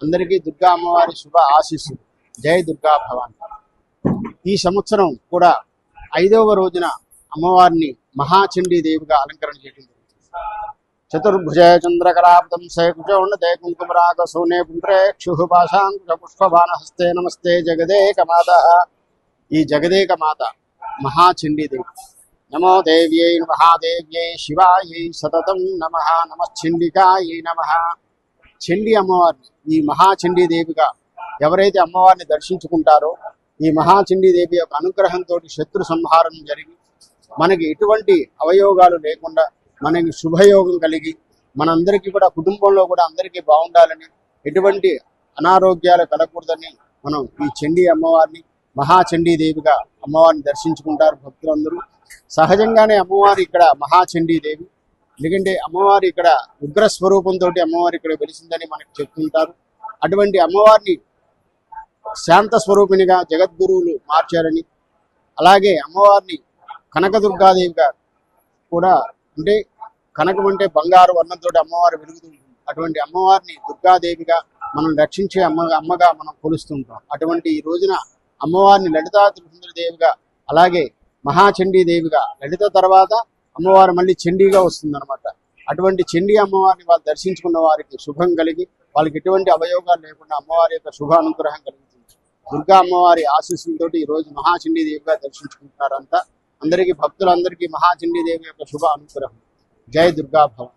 అందరికీ దుర్గా అమ్మవారి శుభ ఆశీస్సులు. జై దుర్గా భవాని. ఈ సంవత్సరం కూడా ఐదవ రోజున అమ్మవారిని మహాచండీ దేవిగా అలంకరణ చేయడం జరిగింది. చతుర్భుజ చంద్రకరాబ్దం శేకుచౌండతే కుంకుమరాగ సోనే పుండ్రేక్షు పాశాంకుశ పుష్పబాణ హస్తే నమస్తే జగదేక మాత ఈ జగదేక మాత మహాచండీదేవి నమో దేవ్యై మహాదేవ్యై శివాయై సతతం నమ నమశ్చండికాయై నమ. చండీ అమ్మవారిని ఈ మహాచండీదేవిగా ఎవరైతే అమ్మవారిని దర్శించుకుంటారో ఈ మహాచండీదేవి యొక్క అనుగ్రహంతో శత్రు సంహారం జరిగి మనకి ఎటువంటి అవయోగాలు లేకుండా మనకి శుభయోగం కలిగి మనందరికీ కూడా కుటుంబంలో కూడా అందరికీ బాగుండాలని ఎటువంటి అనారోగ్యాలు కలగకూడదని మనం ఈ చండీ అమ్మవారిని మహాచండీదేవిగా అమ్మవారిని దర్శించుకుంటారు భక్తులందరూ. సహజంగానే అమ్మవారి ఇక్కడ మహాచండీదేవి ఎందుకంటే అమ్మవారి ఇక్కడ ఉగ్ర స్వరూపంతో అమ్మవారి ఇక్కడ వెలిసిందని మనకు చెప్తుంటారు. అటువంటి అమ్మవారిని శాంత స్వరూపిణిగా జగద్గురువులు మార్చారని అలాగే అమ్మవారిని కనకదుర్గాదేవిగా కూడా అంటే కనకం అంటే బంగారు వర్ణంతో అమ్మవారు వెలుగుతుంది అటువంటి అమ్మవారిని దుర్గాదేవిగా మనం రక్షించే అమ్మ అమ్మగా మనం కొలుస్తుంటాం. అటువంటి ఈ రోజున అమ్మవారిని లలితా త్రిపుర దేవిగా అలాగే మహాచండీ దేవిగా లలిత తర్వాత అమ్మవారు మళ్ళీ చండీగా వస్తుందన్నమాట. అటువంటి చండీ అమ్మవారిని వాళ్ళు దర్శించుకున్న వారికి శుభం కలిగి వాళ్ళకి ఎటువంటి అవయోగాలు లేకుండా అమ్మవారి యొక్క శుభ అనుగ్రహం కలుగుతుంది దుర్గా అమ్మవారి ఆశీస్సులతో ఈ రోజు మహాచండీ దేవిగా దర్శించుకుంటున్నారంతా. అందరికీ భక్తులందరికీ మహాచండీ దేవి యొక్క శుభ అనుగ్రహం జయ దుర్గా భవన్